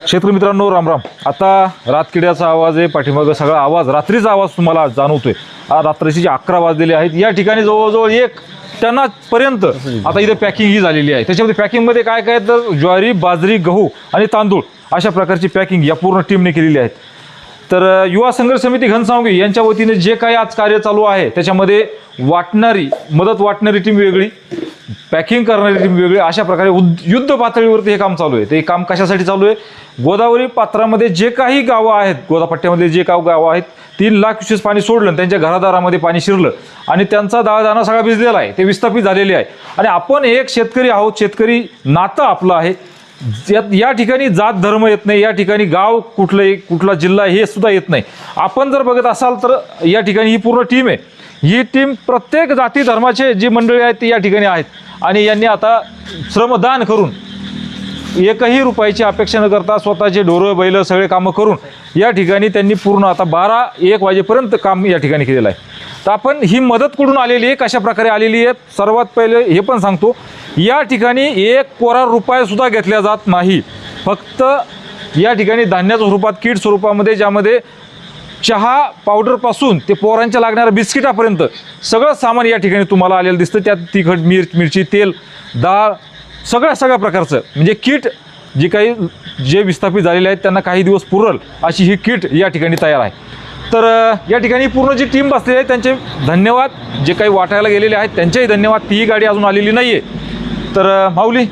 शेतकरी मित्रांनो राम राम. आता रातकिड्याचा आवाज आहे पाठीमागं सगळा आवाज रात्रीचा आवाज तुम्हाला जाणवतोय. रात्रीची जी जे अकरा वाजलेले आहेत या ठिकाणी जवळजवळ एक टनापर्यंत आता इथे पॅकिंग ही झालेली आहे. त्याच्यामध्ये पॅकिंगमध्ये काय काय तर ज्वारी बाजरी गहू आणि तांदूळ अशा प्रकारची पॅकिंग या पूर्ण टीमने केलेली आहेत. तर युवा संघर्ष समिती घनसावंगी यांच्या वतीने जे काही आज कार्य चालू आहे त्याच्यामध्ये वाटणारी मदत वाटणारी टीम वेगळी. पॅकिंग करणारी टीम वेगळी अशा प्रकारे उद- युद्ध पातळीवरती हे काम चालू आहे. ते काम कशासाठी चालू आहे? गोदावरी पात्रामध्ये जे काही गावं आहेत गोदापट्ट्यामध्ये जे काही गावं आहेत तीन लाख क्युसेस पाणी सोडलं आणि त्यांच्या घरादारामध्ये पाणी शिरलं आणि त्यांचा दाळदाना सगळा भिजलेला आहे. ते विस्थापित झालेले आहे. आणि आपण एक शेतकरी आहोत शेतकरी नातं आपलं आहे. या ठिकाणी जात धर्म येत नाही या ठिकाणी गाव कुठलं कुठला जिल्हा हे सुद्धा येत नाही. आपण जर बघत असाल तर या ठिकाणी ही पूर्ण टीम आहे. ही टीम प्रत्येक जाती धर्माचे जी मंडळी आहेत ती या ठिकाणी आहेत. आणि यांनी आता श्रमदान करून एकही रुपयाची अपेक्षा न करता स्वतःचे ढोरं बैल सगळे कामं करून या ठिकाणी त्यांनी पूर्ण आता बारा एक वाजेपर्यंत काम या ठिकाणी केलेलं आहे. तर आपण ही मदत कुठून आलेली आहे कशा प्रकारे आलेली आहे सर्वात पहिले हे पण सांगतो. या ठिकाणी एक कोरा रुपयासुद्धा घेतल्या जात नाही. फक्त या ठिकाणी धान्याच्या स्वरूपात कीट स्वरूपामध्ये ज्यामध्ये चहा पावडरपासून ते पोरांच्या लागणाऱ्या बिस्किटापर्यंत सगळं सामान या ठिकाणी तुम्हाला आलेलं दिसतं. त्यात तिखट मिर्च मिरची तेल डाळ सगळ्या सगळ्या प्रकारचं. म्हणजे किट जे काही जे विस्थापित झालेले आहेत त्यांना काही दिवस पुरल अशी ही किट या ठिकाणी तयार आहे. तर या ठिकाणी पूर्ण जी टीम बसलेली आहे त्यांचे धन्यवाद. जे काही वाटायला गेलेले आहेत त्यांचेही धन्यवाद. तीही गाडी अजून आलेली नाही आहे तर माऊली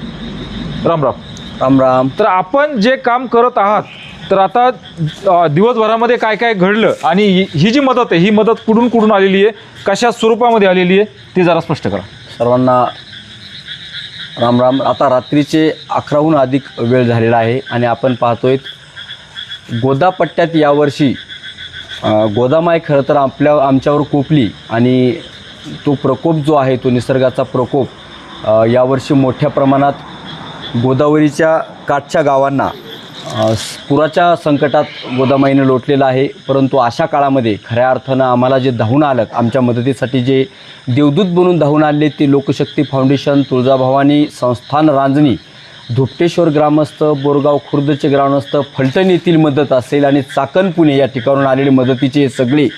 राम राम. राम राम. तर आपण जे काम करत आहात तर आता दिवसभरामध्ये काय काय घडलं आणि ही- ही जी मदत आहे ही मदत कुठून कुठून आलेली आहे कशा स्वरूपामध्ये आलेली आहे ती जरा स्पष्ट करा. सर्वांना राम राम. आता रात्रीचे अकराहून अधिक वेळ झालेला आहे आणि आपण पाहतोय गोदापट्ट्यात यावर्षी गोदामाय खरं तर आपल्या आमच्यावर कोपली आणि तो प्रकोप जो आहे तो निसर्गाचा प्रकोप यावर्षी मोठ्या प्रमाणात गोदावरीच्या काठच्या गावांना पुराच्या संकटात गोदामाईनं लोटलेलं आहे परंतु अशा काळामध्ये खऱ्या अर्थानं आम्हाला जे धावून आलं आमच्या मदतीसाठी जे देवदूत बनून धावून आले ते लोकशक्ती फाउंडेशन तुळजाभवानी संस्थान रांजणी धुपटेश्वर ग्रामस्थ बोरगाव खुर्दचे ग्रामस्थ फलटण येथील मदत असेल आणि चाकण पुणे या ठिकाणून आलेले मदतीचे सगळे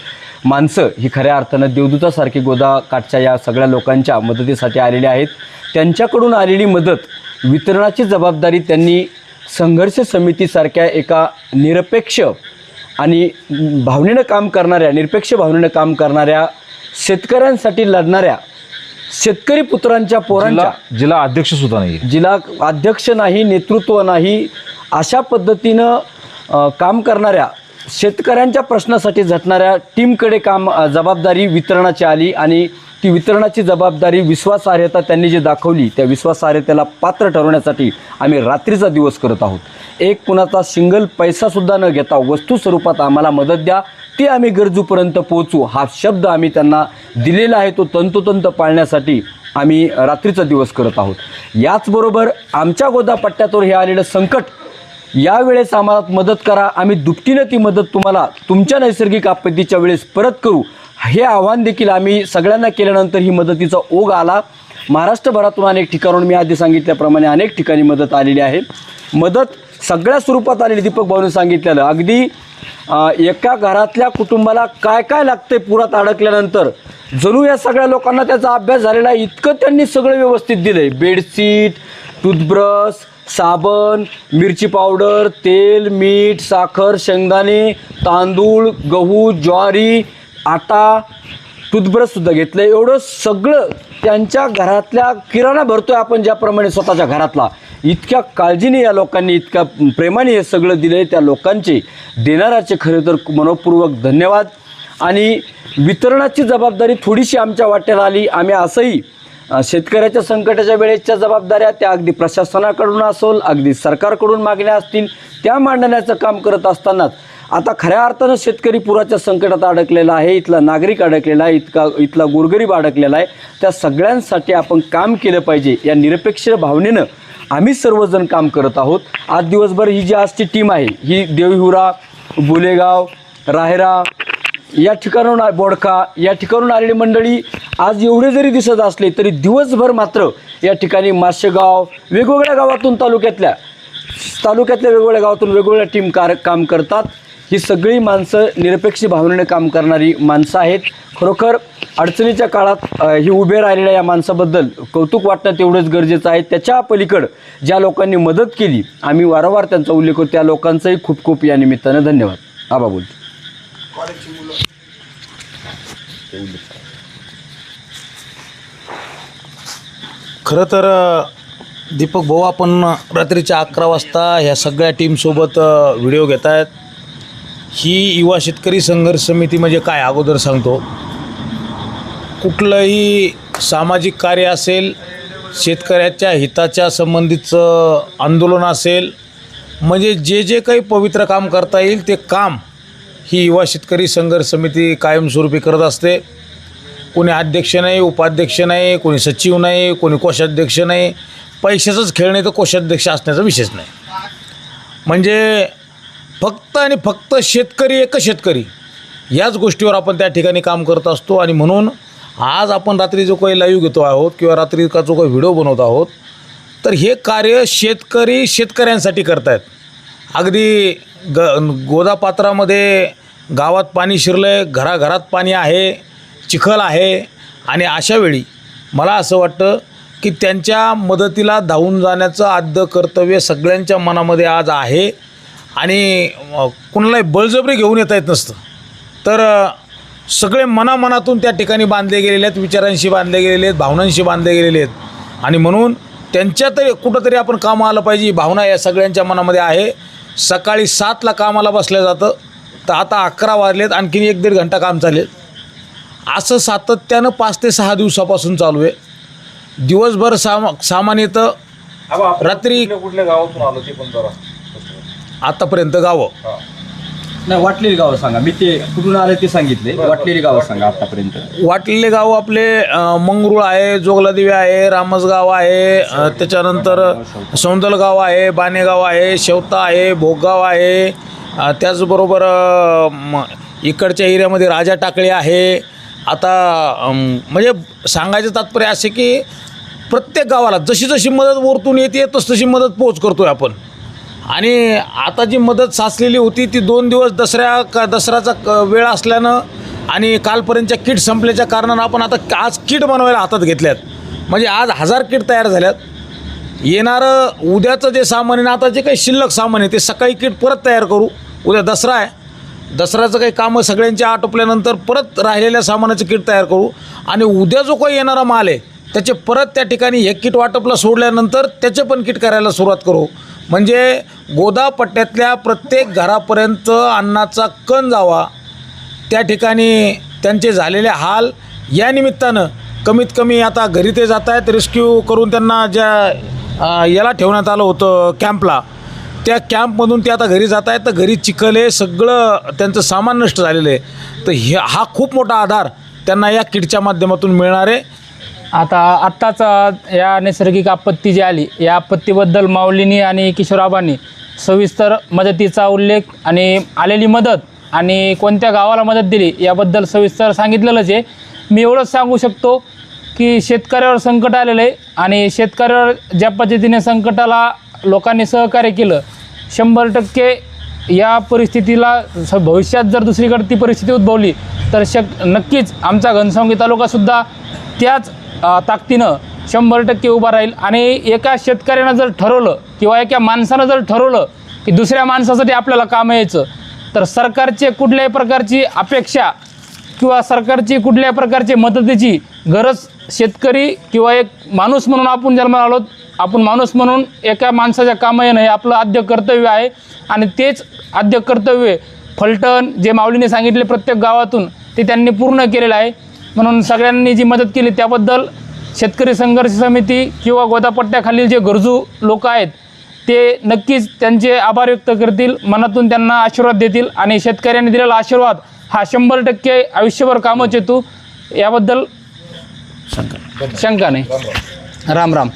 माणसं ही खऱ्या अर्थानं देवदूतासारखी गोदा काठच्या या सगळ्या लोकांच्या मदतीसाठी आलेले आहेत. त्यांच्याकडून आलेली मदत वितरणाची जबाबदारी त्यांनी संघर्ष समितीसारख्या एका निरपेक्ष आणि भावनेनं काम करणाऱ्या निरपेक्ष भावनेनं काम करणाऱ्या शेतकऱ्यांसाठी लढणाऱ्या शेतकरी पुत्रांच्या पोरांच्या जिल्हा अध्यक्ष सुद्धा नाही जिल्हा अध्यक्ष नाही नेतृत्व नाही अशा पद्धतीनं काम करणाऱ्या शेतकऱ्यांच्या प्रश्नासाठी झटणाऱ्या टीमकडे काम जबाबदारी वितरणाची आली आणि ती वितरणाची जबाबदारी विश्वासार्हता त्यांनी जी दाखवली त्या विश्वासार्हतेला पात्र ठरवण्यासाठी आम्ही रात्रीचा दिवस करत आहोत. एक कुणाचा सिंगल पैसासुद्धा न घेता वस्तू स्वरूपात आम्हाला मदत द्या ती आम्ही गरजूपर्यंत पोहोचू हा शब्द आम्ही त्यांना दिलेला आहे तो तंतोतंत पाळण्यासाठी आम्ही रात्रीचा दिवस करत आहोत. याचबरोबर आमच्या गोदापट्ट्यातवर हे आलेलं संकट यावेळेस आम्हाला मदत करा आम्ही दुपटीनं ती मदत तुम्हाला तुमच्या नैसर्गिक आपत्तीच्या वेळेस परत करू हे आव्हान देखील आम्ही सगळ्यांना केल्यानंतर ही मदतीचा ओघ आला. महाराष्ट्रभरातून अनेक ठिकाणून मी आधी सांगितल्याप्रमाणे अनेक ठिकाणी मदत आलेली आहे. मदत सगळ्या स्वरूपात आलेली दीपक भाऊने सांगितलेलं. अगदी एका घरातल्या कुटुंबाला काय काय लागते पुरात अडकल्यानंतर जणू या सगळ्या लोकांना त्याचा अभ्यास झालेला आहे. इतकं त्यांनी सगळं व्यवस्थित दिलं आहे बेडशीट टूथब्रश साबण मिरची पावडर तेल मीठ साखर शेंगदाणे तांदूळ गहू ज्वारी आटा टूथब्रशसुद्धा घेतलं आहे एवढं सगळं त्यांच्या घरातल्या किराणा भरतो आहे आपण ज्याप्रमाणे स्वतःच्या घरातला. इतक्या काळजीने या लोकांनी इतक्या प्रेमाने हे सगळं दिलं आहे त्या लोकांचे. देणाऱ्याचे खरे तर मनपूर्वक धन्यवाद. आणि वितरणाची जबाबदारी थोडीशी आमच्या वाट्याला आली. आम्ही असंही शेतकऱ्याच्या संकटाच्या वेळेच्या जबाबदाऱ्या त्या अगदी प्रशासनाकडून असोल अगदी सरकारकडून मागण्या असतील त्या मांडण्याचं काम करत असतानाच आता खऱ्या अर्थानं शेतकरी पुराच्या संकटात अडकलेला आहे इथला नागरिक अडकलेला आहे इतका इथला गोरगरीब अडकलेला आहे. त्या सगळ्यांसाठी आपण काम केलं पाहिजे या निरपेक्ष भावनेनं आम्ही सर्वजण काम करत आहोत. आज दिवसभर ही जी आजची टीम आहे ही देवहिवरा बुलेगाव राहेरा या ठिकाणून बोडका बोडखा या ठिकाणून आलेली मंडळी आज एवढे जरी दिसत असले तरी दिवसभर मात्र या ठिकाणी माशेगाव वेगवेगळ्या गावातून तालुक्यातल्या तालुक्यातल्या वेगवेगळ्या गावातून वेगवेगळ्या टीम कार काम करतात. ही सगळी माणसं निरपेक्ष भावनेने काम करणारी माणसं आहेत. खरोखर अडचणीच्या काळात ही उभे राहिलेल्या या माणसाबद्दल कौतुक वाटणं तेवढंच गरजेचं आहे. त्याच्या पलीकडं ज्या लोकांनी मदत केली आम्ही वारंवार त्यांचा उल्लेख करतो. त्या लोकांचाही खूप खूप या निमित्तानं धन्यवाद. आबा बोलतो खरं तर दीपक भाऊ आपण रात्रीच्या अकरा वाजता ह्या सगळ्या टीमसोबत व्हिडिओ घेत आहेत ही युवा शेतकरी संघर्ष समिती म्हणजे काय अगोदर सांगतो. कुठलंही सामाजिक कार्य असेल शेतकऱ्याच्या हिताच्या संबंधितचं आंदोलन असेल म्हणजे जे जे काही पवित्र काम करता येईल ते काम ही युवा शेतकरी संघर्ष समिती कायमस्वरूपी करत असते. कोणी अध्यक्ष नाही उपाध्यक्ष नाही कोणी सचिव नाही कोणी कोषाध्यक्ष नाही. पैशाचंच खेळ नाही तर कोषाध्यक्ष असण्याचा विशेष नाही. म्हणजे फक्त आणि फक्त शेतकरी एकच शेतकरी. याच गोष्टीवर आपण त्या ठिकाणी काम करत असतो आणि म्हणून आज आपण रात्री जो काही लाईव्ह घेतो आहोत किंवा रात्री का जो काही व्हिडिओ बनवत आहोत तर हे कार्य शेतकरी शेतकऱ्यांसाठी करतायत. अगदी ग गोदापात्रामध्ये गावात पाणी शिरलं आहे घराघरात पाणी आहे चिखल आहे आणि अशावेळी मला असं वाटतं की त्यांच्या मदतीला धावून जाण्याचं आद्य कर्तव्य सगळ्यांच्या मनामध्ये आज आहे. आणि कुणालाही बळजबरी घेऊन येता येत नसतं. तर सगळे मनामनातून त्या ठिकाणी बांधले गेलेले आहेत विचारांशी बांधले गेलेले आहेत भावनांशी बांधले गेलेले आहेत. आणि म्हणून त्यांच्या तरी कुठंतरी आपण कामं आलं पाहिजे ही भावना या सगळ्यांच्या मनामध्ये आहे. सकाळी सातला कामाला बसलं जातं तर आता अकरा वाजलेत आणखीन एक दीड घंटा काम चालेल. असं सातत्यानं पाच ते सहा दिवसापासून चालू आहे. दिवसभर सामा सामान्यतः रात्री कुठल्या गावातून आलो ते पण जरा. आतापर्यंत गावं. नाही वाटलेली गावं सांगा. मी ते कुठून आले ते सांगितले. वाटलेली गावं सांगा आतापर्यंत. वाटलेले गाव आपले अ, मंगरुळ आहे जोगलादेवी आहे रामसगाव आहे अ, त्याच्यानंतर सौंदलगाव आहे बाणेगाव आहे शेवता आहे भोगगाव आहे अ, त्याचबरोबर अ, म, इकडच्या एरियामध्ये राजा टाकळे आहे. आता म्हणजे सांगायचं तात्पर्य असे की प्रत्येक गावाला जशी जशी मदत वरतून येते तस तशी मदत पोच करतो आहे आपण. आणि आता जी मदत साचलेली होती ती दोन दिवस दसऱ्या का दसऱ्याचा क- वेळ असल्यानं आणि कालपर्यंतच्या किट संपल्याच्या कारणानं आपण आता आज किट बनवायला हातात घेतल्यात. म्हणजे आज हजार किट तयार झाल्यात. येणारं उद्याचं जे सामान आहे ना आता जे काही शिल्लक सामान आहे ते सकाळी किट परत तयार करू. उद्या दसरा आहे. दसऱ्याचं काही कामं सगळ्यांची आटोपल्यानंतर परत राहिलेल्या सामानाचं किट तयार करू. आणि उद्या जो काही येणारा माल आहे त्याचे परत त्या ठिकाणी हे किट वाटपला सोडल्यानंतर त्याचे पण किट करायला सुरुवात करू. म्हणजे गोदापट्ट्यातल्या प्रत्येक घरापर्यंत अन्नाचा कण जावा. त्या ठिकाणी त्यांचे झालेले हाल या निमित्तानं कमीत कमी आता घरी ते जात आहेत रेस्क्यू करून त्यांना ज्या याला ठेवण्यात आलं होतं कॅम्पला. त्या कॅम्पमधून ते आता घरी जात आहेत तर घरी चिखल आहे सगळं त्यांचं सामान नष्ट झालेलं आहे. तर हे हा खूप मोठा आधार त्यांना या किटच्या माध्यमातून मिळणार आहे. आता आत्ताच या नैसर्गिक आपत्ती जी आली या आपत्तीबद्दल माऊलीनी आणि किशोराबांनी सविस्तर मदतीचा उल्लेख आणि आलेली मदत आणि कोणत्या गावाला मदत दिली याबद्दल सविस्तर सांगितलेलंच आहे. मी एवढंच सांगू शकतो की शेतकऱ्यावर संकट आलेलं आहे आणि शेतकऱ्यावर ज्या पद्धतीने संकटाला लोकांनी सहकार्य केलं शंभर टक्के या परिस्थितीला स भविष्यात जर दुसरीकडे ती परिस्थिती उद्भवली तर शक नक्कीच आमचा घनसावंगी तालुकासुद्धा त्याच ताकदीनं शंभर टक्के उभा राहील. आणि एका शेतकऱ्यानं जर ठरवलं किंवा एका माणसानं जर ठरवलं की दुसऱ्या माणसासाठी आपल्याला काम यायचं तर सरकारचे कुठल्याही प्रकारची अपेक्षा किंवा सरकारची कुठल्याही प्रकारची मदतीची गरज शेतकरी किंवा एक माणूस म्हणून आपण जन्माला आलो आपण माणूस म्हणून एका माणसाच्या कामं येणं हे आपलं आद्य कर्तव्य आहे. आणि तेच आद्य कर्तव्य फलटण जे माऊलीने सांगितले प्रत्येक गावातून ते त्यांनी पूर्ण केलेलं आहे. म्हणून सगळ्यांनी जी मदत केली त्याबद्दल शेतकरी संघर्ष समिती किंवा गोदापट्ट्याखालील जे गरजू लोक आहेत ते नक्कीच त्यांचे आभार व्यक्त करतील मनातून त्यांना आशीर्वाद देतील आणि शेतकऱ्यांनी दिलेला आशीर्वाद हा शंभर टक्के आयुष्यभर कामच येतो. याबद्दल शंका नाही. राम राम.